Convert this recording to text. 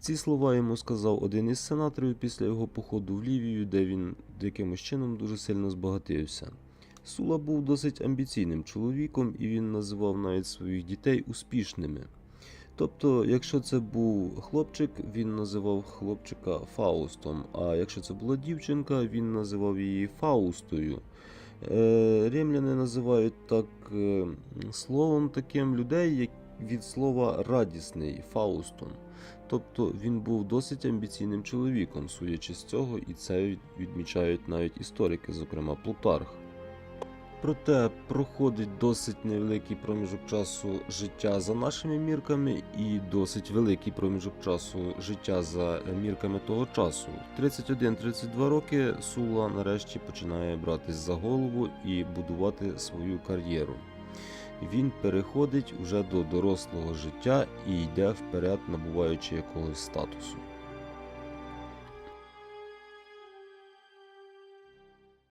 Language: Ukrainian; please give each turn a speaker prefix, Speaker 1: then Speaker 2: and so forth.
Speaker 1: Ці слова йому сказав один із сенаторів після його походу в Лівію, де він якимось чином дуже сильно збагатився. Сула був досить амбіційним чоловіком, і він називав навіть своїх дітей успішними. Тобто, якщо це був хлопчик, він називав хлопчика Фаустом, а якщо це була дівчинка, він називав її Фаустою. Е, Римляни називають так е, словом таким людей, від слова радісний Фаустон. Тобто він був досить амбіційним чоловіком, судячи з цього, і це відмічають навіть історики, зокрема Плутарх. Проте проходить досить невеликий проміжок часу життя за нашими мірками і досить великий проміжок часу життя за мірками того часу. 31-32 роки Сула нарешті починає братись за голову і будувати свою кар'єру. Він переходить вже до дорослого життя і йде вперед, набуваючи якогось статусу.